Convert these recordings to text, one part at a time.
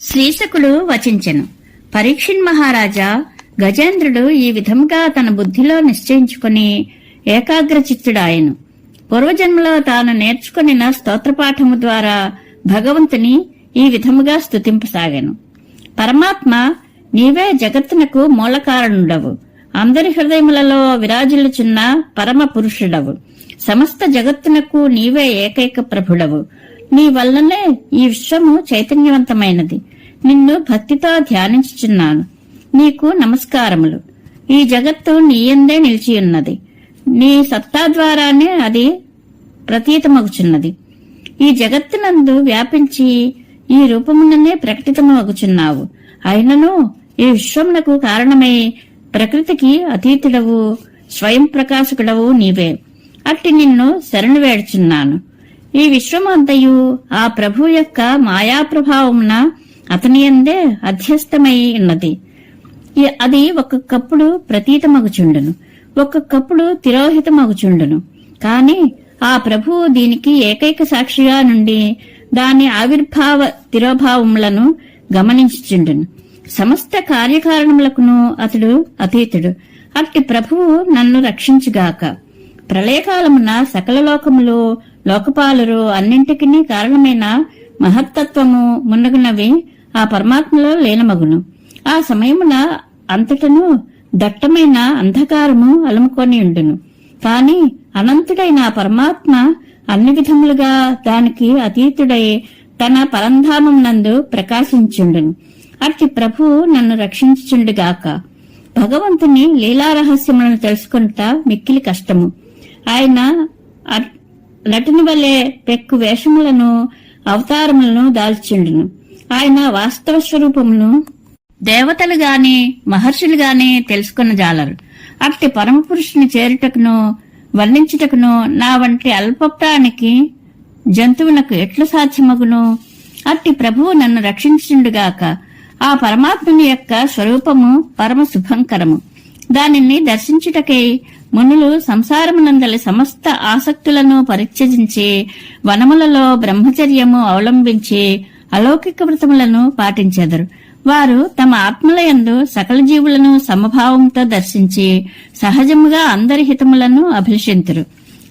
శ్రీశకుడు వచించెను. పరీక్షిన్ మహారాజా గజేంద్రుడు ఈ విధముగా తన బుద్ధిలో నిశ్చయించుకుని ఏకాగ్రచిత్తుడాయను. పూర్వజన్మలో తాను నేర్చుకునిన స్తోత్రపాఠము ద్వారా భగవంతుని ఈ విధముగా స్తుతింపసాగాను. పరమాత్మ నీవే జగత్తునకు మూలకారణుడవు. అందరి హృదయములలో విరాజిల్లుచున్న పరమ పురుషుడవు. సమస్త జగత్తునకు నీవే ఏకైక ప్రభుడవు. నీ వల్లనే ఈ విశ్వము చైతన్యవంతమైనది. నిన్ను భక్తితో ధ్యానించుచున్నాను. నీకు నమస్కారములు. ఈ జగత్తు నీయందే నిలిచియున్నది. నీ సత్తా ద్వారానే అది ప్రతీతమగుచున్నది. ఈ జగత్తునందు వ్యాపించి ఈ రూపముననే ప్రకటితమగుచున్నావు. అయినను ఈ విశ్వమునకు కారణమై ప్రకృతికి అతీతుడవు స్వయం ప్రకాశకుడవు నీవే. అట్టి నిన్ను శరణు వేడుచున్నాను. ఈ విశ్వమంతయు ఆ ప్రభు యొక్క మాయా ప్రభావమున అతని అందే అధ్యస్తమై ఉన్నది. అది ఒక్కొక్కప్పుడు ప్రతీతమగుచుండును. ఒక్కొక్కప్పుడు తిరోహితమగుచుండును. కాని ఆ ప్రభువు దీనికి ఏకైక సాక్షిగా నుండి దాని ఆవిర్భావ తిరోభావములను గమనించుచుండును. సమస్త కార్యకారణములకును అతడు అతీతుడు. అట్టి ప్రభువు నన్ను రక్షించుగాక. ప్రళయకాలమున సకల లోకములో లోకపాలురు అన్నింటికి కారణమైన మహత్తత్వము మున్నగునవి ఆ పరమాత్మలో లీనమగును. ఆ సమయమున అంతటను దట్టమైన అంధకారము అలుముకొని ఉండును. కాని అనంతుడైన పరమాత్మ అన్ని విధములుగా దానికి అతీతుడై తన పరంధామం నందు ప్రకాశించుండును. అట్టి ప్రభు నన్ను రక్షించుచుండుగాక. భగవంతుని లీలా రహస్యములను తెలుసుకుంట మిక్కిలి కష్టము. ఆయన నటుని వలె పెక్కు వేషములను అవతారములను దాల్చిండును. ఆయన వాస్తవ స్వరూపమును దేవతలు గాని మహర్షులు గాని తెలుసుకున్న జాలరు. అట్టి పరమపురుషుని చేరుటకును వర్ణించుటకును నా వంటి అల్పప్రానికి జంతువునకు ఎట్లు సాధ్యమగును? అట్టి ప్రభువు నన్ను రక్షించుండుగాక ఆ పరమాత్ముని యొక్క స్వరూపము పరమ శుభంకరము దానిని దర్శించుటకై మునులు సంసారమునందలి సమస్త ఆసక్తులను పరిత్యజించి వనములలో బ్రహ్మచర్యము అవలంబించి అలౌకిక వ్రతములను పాటించెదరు. వారు తమ ఆత్మలయందు సకల జీవులను సమభావంతో దర్శించి సహజముగా అందరి హితములను అభిలషింతురు.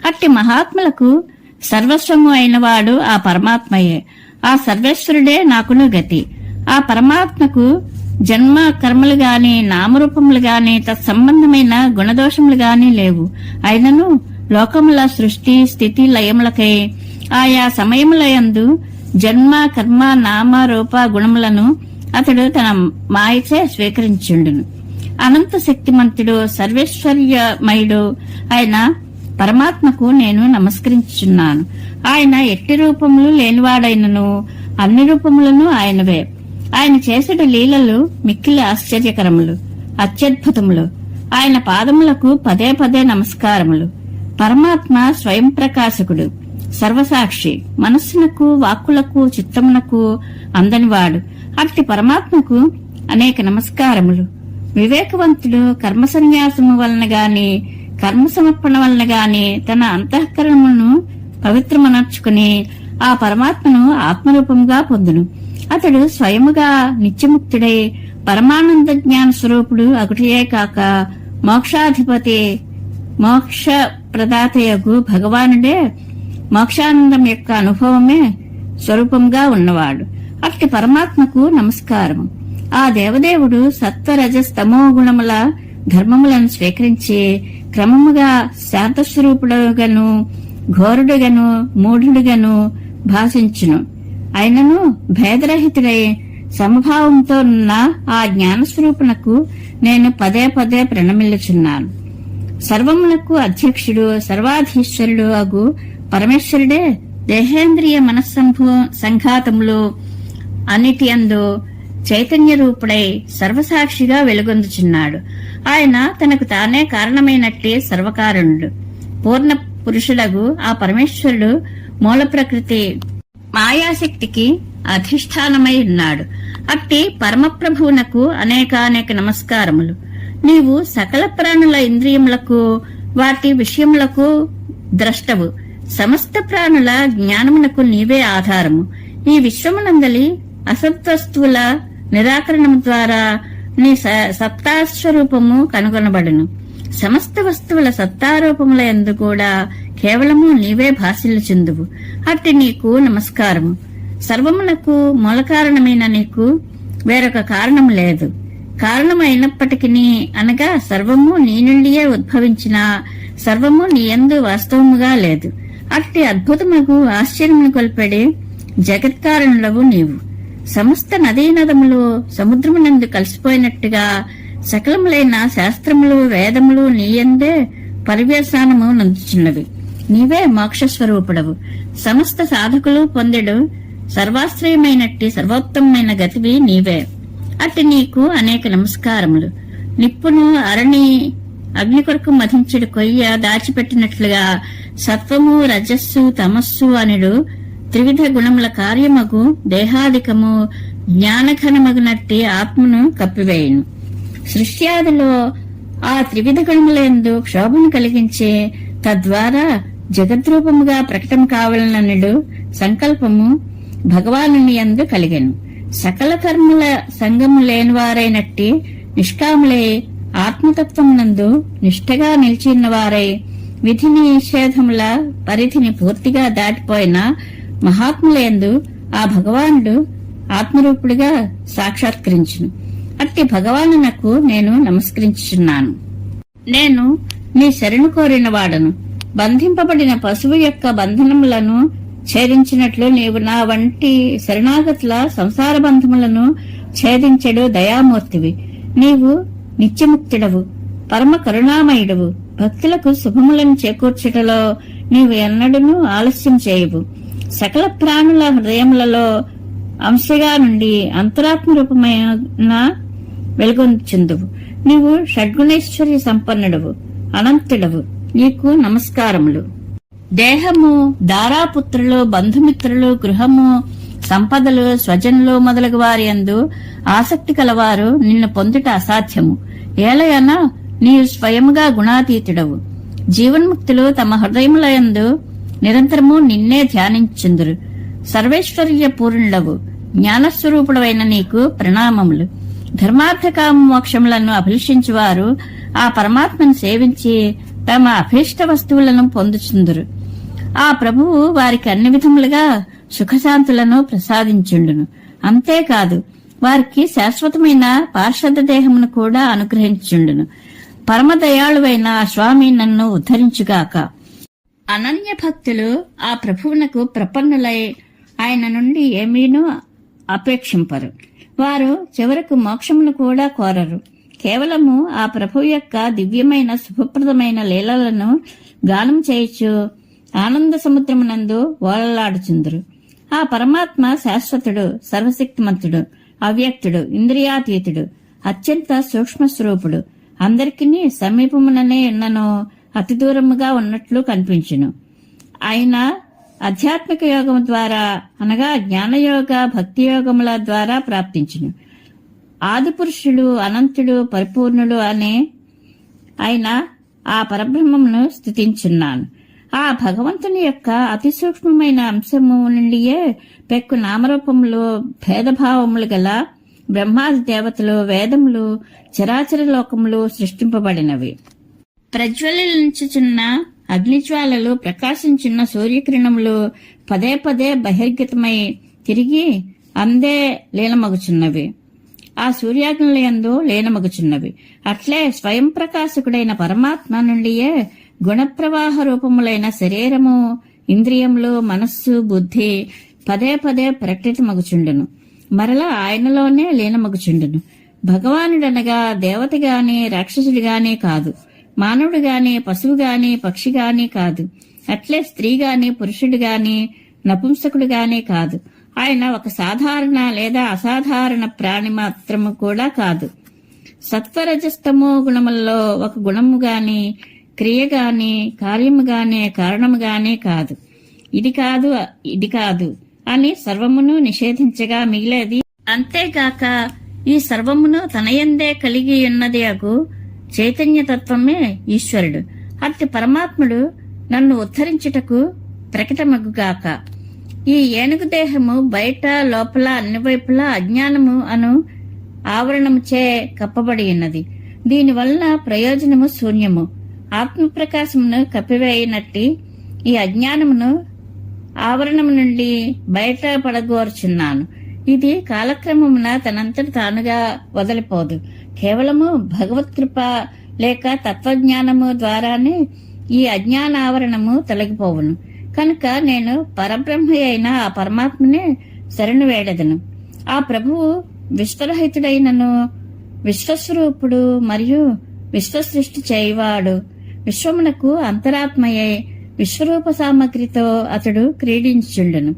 అట్టి మహాత్ములకు సర్వస్వము అయినవాడు ఆ పరమాత్మయే. ఆ సర్వేశ్వరుడే నాకును గతి. ఆ పరమాత్మకు జన్మ కర్మలు గాని నామరూపములు గాని తత్సంబంధమైన గుణదోషములు గాని లేవు. అయినను లోకముల సృష్టి స్థితి లయములకై ఆయా సమయములయందు జన్మ కర్మ నామ రూప గుణములను అతడు తన మాయచే స్వీకరించుండును అనంత శక్తిమంతుడు సర్వేశ్వర్యమయుడు ఆయన పరమాత్మకు నేను నమస్కరించున్నాను ఆయన ఎట్టి రూపములు లేనివాడైనను అన్ని రూపములను ఆయనవే. ఆయన చేసెడు లీలలు మిక్కిలి ఆశ్చర్యకరములు అత్యద్భుతములు. ఆయన పాదములకు పదే పదే నమస్కారములు. పరమాత్మ స్వయం ప్రకాశకుడు సర్వసాక్షి మనస్సునకు వాక్కులకు చిత్తమునకు అందనివాడు. అట్టి పరమాత్మకు అనేక నమస్కారములు. వివేకవంతుడు కర్మ సన్యాసము వలన గాని కర్మ సమర్పణ వలన గాని తన అంతఃకరణమును పవిత్రమనర్చుకుని ఆ పరమాత్మను ఆత్మరూపంగా పొందును. అతడు స్వయముగా నిత్యముక్తుడై పరమానంద జ్ఞాన స్వరూపుడు అగుటయే కాక మోక్షాధిపతి మోక్ష ప్రదాతయగు భగవానుడే మోక్షానందం యొక్క అనుభవమే స్వరూపంగా ఉన్నవాడు. అట్టి పరమాత్మకు నమస్కారం ఆ దేవదేవుడు సత్వరజస్తమో గుణముల ధర్మములను స్వీకరించి క్రమముగా శాంతస్వరూపుడుగను ఘోరుడుగను మూఢుడుగాను భాషించును. అయినను భేదరహితుడై సమభావంతో ఉన్న ఆ జ్ఞానస్వరూపునకు నేను పదే పదే ప్రణమిల్లుచున్నాను. సర్వమునకు అధ్యక్షుడు సర్వాధీశ్వరుడు అగు పరమేశ్వరుడే దేహేంద్రియ మనస్సంభూ సంఘాతములు అన్నిటి అందు చైతన్య రూపుడై సర్వసాక్షిగా వెలుగొందుచున్నాడు. ఆయన తనకు తానే కారణమైనట్టే సర్వకారణుడు. పూర్ణ పురుషులకు ఆ పరమేశ్వరుడు మూల ప్రకృతి మాయాశక్తికి అధిష్టానమై ఉన్నాడు. అట్టి పరమప్రభువునకు అనేకానేక నమస్కారములు. నీవు సకల ప్రాణుల ఇంద్రియములకు వాటి విషయములకు ద్రష్టవు. సమస్త ప్రాణుల జ్ఞానమునకు నీవే ఆధారము. ఈ విశ్వమునందలి అసత్వస్తువుల నిరాకరణం ద్వారా నీ స- సత్తాస్వరూపము కనుగొనబడును. సమస్త వస్తువుల సత్తారూపముల ఎందు కూడా కేవలము నీవే భాషిల్లుచుందువు అట్టి నీకు నమస్కారము. సర్వమునకు మూల కారణమైన నీకు వేరొక కారణం లేదు. కారణమైనప్పటికీ అనగా సర్వము నీ నుండియే ఉద్భవించిన సర్వము నీ యందు వాస్తవముగా లేదు. అట్టి అద్భుతమగు ఆశ్చర్యమును కొల్పెడి జగత్కారణులవు నీవు. సమస్త నదీ నదములు సముద్రమునందు కలిసిపోయినట్టుగా సకలములైన శాస్త్రములు వేదములు నీయందే పర్యవసానము నందుచున్నవి. నీవే మోక్షస్వరూపుడవు. సమస్త సాధకులు పొందెడు సర్వాశ్రయమైనట్టి సర్వోత్తమైన గతివి నీవే. అట్టి నీకు అనేక నమస్కారములు. నిప్పును అరణి అగ్ని కొరకు మధించుడు కొయ్య దాచిపెట్టినట్లుగా సత్వము రజస్సు తమస్సు అనుడు త్రివిధ గుణముల కార్యమగు దేహాధికము జ్ఞానఘనమగునట్టి ఆత్మను కప్పివేయును. సృష్ట్యాదిలో ఆ త్రివిధ గుణములందు క్షోభను కలిగించే తద్వారా జగద్రూపముగా ప్రకటన కావాలనడు సంకల్పము భగవానుని యందు కలిగాను. సకల కర్మల సంగము లేనివారైనట్టి నిష్కాములై ఆత్మతత్వమునందు నిష్ఠగా నిలిచిన వారై విధి నిషేధముల పరిధిని పూర్తిగా దాటిపోయిన మహాత్ములందు ఆ భగవానుడు ఆత్మరూపుడిగా సాక్షాత్కరించును. అట్టి భగవానునకు నేను నమస్కరించుచున్నాను. నేను నీ శరణు కోరిన వాడను బంధింపబడిన పశువు యొక్క బంధనములను ఛేదించినట్లు నీవు నా వంటి శరణాగతుల సంసార బంధములను ఛేదించడు దయామూర్తివి. నీవు నిత్యముక్తుడవు పరమ కరుణామయుడవు. భక్తులకు శుభములను చేకూర్చుటలో నీవు ఎన్నడను ఆలస్యం చేయవు. సకల ప్రాణుల హృదయములలో అంశగా నుండి అంతరాత్మ రూపమైన వెలుగొందుచుందువు. నీవు షడ్గుణేశ్వరి సంపన్నుడవు అనంతుడవు. నీకు నమస్కారములు. దేహము దారాపుత్రులు బంధుమిత్రులు గృహము సంపదలు స్వజనులు మొదలగు వారి అందు ఆసక్తి కలవారు నిన్ను పొందుట అసాధ్యము. ఏలయనా నీవు స్వయముగా గుణాతీతుడవు. జీవన్ముక్తులు తమ హృదయములయందు నిరంతరము నిన్నే ధ్యానించుందురు. సర్వేశ్వర్య పూర్ణుడవు జ్ఞానస్వరూపుడవైన నీకు ప్రణామములు. ధర్మార్థకామ మోక్షములను అభిలషించువారు ఆ పరమాత్మను సేవించి తమ అభీష్ట వస్తువులను పొందుచుందురు. ఆ ప్రభువు వారికి అన్ని విధములుగా సుఖశాంతులను ప్రసాదించుండును. అంతేకాదు వారికి శాశ్వతమైన పార్షద దేహమును కూడా అనుగ్రహించుండును. పరమదయాళువైన ఆ స్వామి నన్ను ఉద్ధరించుగాక. అనన్య భక్తులు ఆ ప్రభువునకు ప్రపన్నులై ఆయన నుండి ఏమీనూ అపేక్షింపరు. వారు చివరకు మోక్షమును కూడా కోరరు. కేవలము ఆ ప్రభు యొక్క దివ్యమైన శుభప్రదమైన లీలలను గానం చేయొచ్చు ఆనంద సముద్రమునందు ఓలలాడుచుందరు. ఆ పరమాత్మ శాశ్వతుడు సర్వశక్తిమంతుడు అవ్యక్తుడు ఇంద్రియాతీతుడు అత్యంత సూక్ష్మ స్వరూపుడు అందరికీ సమీపముననే ఉన్నను అతి దూరముగా ఉన్నట్లు కనిపించును. ఆయన ఆధ్యాత్మిక యోగం ద్వారా అనగా జ్ఞానయోగ భక్తి యోగముల ద్వారా ప్రాప్తించును. ఆదిపురుషుడు అనంతుడు పరిపూర్ణుడు అనే ఆయన ఆ పరబ్రహ్మమును స్థుతించున్నాను. ఆ భగవంతుని యొక్క అతి సూక్ష్మమైన అంశము నుండియే పెక్కు నామరూపములు భేదభావములు గల బ్రహ్మాది దేవతలు వేదములు చరాచర లోకములు సృష్టింపబడినవి. ప్రజ్వలించుచున్న అగ్నిజ్వాలలు ప్రకాశించున్న సూర్యకిరణములు పదే పదే బహిర్గతమై తిరిగి అందే లీలమగుచున్నవి ఆ సూర్యాగ్నులయందు లీనమగుచున్నవి. అట్లే స్వయం ప్రకాశకుడైన పరమాత్మ నుండియే గుణప్రవాహ రూపములైన శరీరము ఇంద్రియములు మనస్సు బుద్ధి పదే పదే ప్రకటితమగుచుండును. మరలా ఆయనలోనే లీనమగుచుండును. భగవానుడనగా దేవత గాని రాక్షసుడు గాని కాదు. మానవుడు గాని పశువు గాని పక్షి గాని కాదు. అట్లే స్త్రీ గాని పురుషుడు గాని నపుంసకుడు గాని కాదు. ఆయన ఒక సాధారణ లేదా అసాధారణ ప్రాణి మాత్రము కూడా కాదు. సత్వరజస్తమో గుణములలో ఒక గుణము గాని క్రియ గాని కార్యము గాని కారణము గాని కాదు. ఇది కాదు ఇది కాదు అని సర్వమును నిషేధించగా మిగిలేది. అంతేగాక ఈ సర్వమును తనయందే కలిగి ఉన్నది అగు చైతన్యతత్వమే ఈశ్వరుడు. అట్టి పరమాత్ముడు నన్ను ఉద్ధరించుటకు ప్రకటమగుగాక. ఈ ఏనుగు దేహము బయట లోపల అన్ని వైపులా అజ్ఞానము అను ఆవరణముచే కప్పబడి ఉన్నది దీనివలన ప్రయోజనము శూన్యము. ఆత్మప్రకాశమును కప్పివేయనట్టి ఈ అజ్ఞానమును ఆవరణము నుండి బయట పడగోరుచున్నాను. ఇది కాలక్రమమున తనంతట తానుగా వదలిపోదు. కేవలము భగవత్ కృప లేక తత్వజ్ఞానము ద్వారానే ఈ అజ్ఞానావరణము తొలగిపోవును. కనుక నేను పరబ్రహ్మ అయిన ఆ పరమాత్మనే శరణు వేడదను. ఆ ప్రభువు విశ్వరహితుడైనను విశ్వస్వరూపుడు మరియు విశ్వసృష్టి చేయవాడు. విశ్వమునకు అంతరాత్మయే విశ్వరూప సామగ్రితో అతడు క్రీడించుండును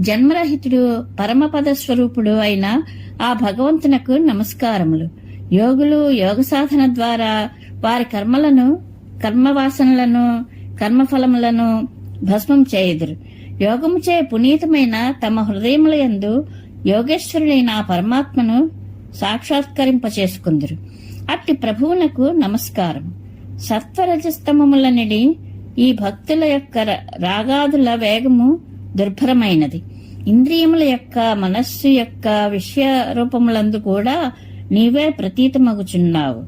జన్మరహితుడు పరమపద స్వరూపుడు అయిన ఆ భగవంతునకు నమస్కారములు. యోగులు యోగ సాధన ద్వారా వారి కర్మలను కర్మవాసనలను కర్మఫలములను భస్మం చేయుదురు. యోగముచే పునీతమైన తమ హృదయముల యందు యోగేశ్వరుడైన ఆ పరమాత్మను సాక్షాత్కరింపచేసుకుందరు. అట్టి ప్రభువునకు నమస్కారం. సత్వరజస్తమములనిడి ఈ భక్తుల యొక్క రాగాదుల వేగము దుర్భరమైనది. ఇంద్రియముల యొక్క మనస్సు యొక్క విషయ రూపములందు కూడా నీవే ప్రతీతమగుచున్నావు.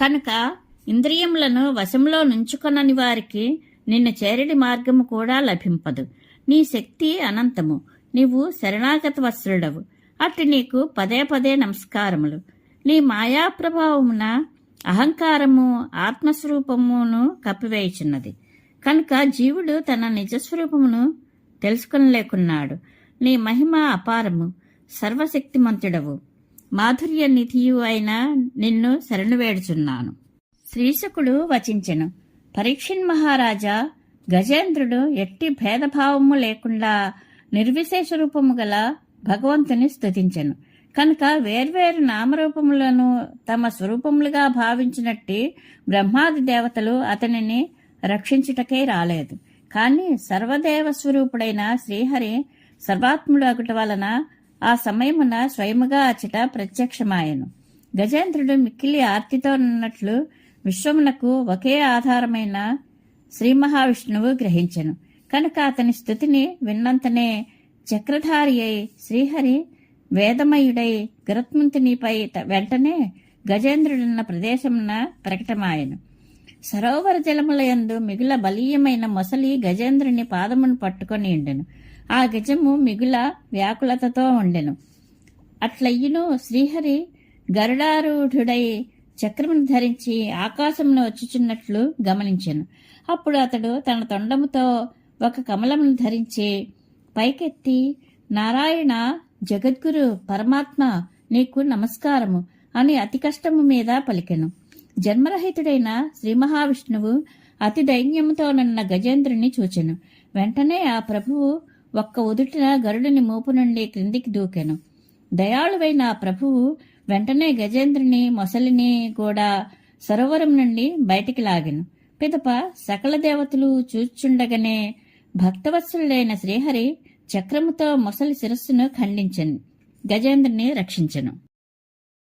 కనుక ఇంద్రియములను వశంలో నుంచుకొనని వారికి నిన్ను చేరడి మార్గము కూడా లభింపదు. నీ శక్తి అనంతము. నీవు శరణాగత వస్త్రుడవు. అట్టి నీకు పదే పదే నమస్కారములు. నీ మాయా ప్రభావమున అహంకారము ఆత్మస్వరూపమును కప్పివేయుచున్నది. కనుక జీవుడు తన నిజస్వరూపమును తెలుసుకునలేకున్నాడు. నీ మహిమ అపారము. సర్వశక్తిమంతుడవు. మాధుర్య నిధియు అయిన నిన్ను శరణు వేడుచున్నాను శ్రీశకుడు వచించెను. పరీక్షిన్ మహారాజా గజేంద్రుడు ఎట్టి భేదభావము లేకుండా నిర్విశేష రూపము గల భగవంతుని స్థుతించను కనుక వేర్వేరు నామరూపములను తమ స్వరూపములుగా భావించినట్టి బ్రహ్మాది దేవతలు అతనిని రక్షించుటకే రాలేదు. కానీ సర్వదేవ స్వరూపుడైన శ్రీహరి సర్వాత్ముడు అగుట వలన ఆ సమయమున స్వయముగా అచట ప్రత్యక్షమాయను. గజేంద్రుడు మిక్కిలి ఆర్తితో ఉన్నట్లు విశ్వమునకు ఒకే ఆధారమైన శ్రీ మహావిష్ణువు గ్రహించెను. కనుక అతని స్థుతిని విన్నంతనే చక్రధారి అయి శ్రీహరి వేదమయుడై గరుత్మంతునిపై వెంటనే గజేంద్రుడున్న ప్రదేశమున ప్రకటమాయను. సరోవర జలములయందు మిగుల బలీయమైన మొసలి గజేంద్రుని పాదమును పట్టుకొని ఉండెను. ఆ గజము మిగుల వ్యాకులతతో ఉండెను. అట్లయ్యును శ్రీహరి గరుడారూఢుడై చక్రమును ధరించి ఆకాశంలో వచ్చుచున్నట్లు గమనించాను. అప్పుడు అతడు తన తొండముతో ఒక కమలమును ధరించి పైకెత్తి నారాయణ జగద్గురు పరమాత్మ నీకు నమస్కారము అని అతి కష్టము మీద పలికెను. జన్మరహితుడైన శ్రీ మహావిష్ణువు అతి దైన్యముతోనున్న గజేంద్రుని చూచెను. వెంటనే ఆ ప్రభువు ఒక్క ఉదుటిన గరుడిని మూపు నుండి క్రిందికి దూకెను. దయాళువైన ఆ ప్రభువు వెంటనే గజేంద్రుని మొసలిని కూడా సరోవరం నుండి బయటికి లాగెను. పిదప సకల దేవతలు చూచుండగానే భక్తవత్సలుడైన శ్రీహరి చక్రముతో మొసలి శిరస్సును ఖండించను. గజేంద్రుని రక్షించను.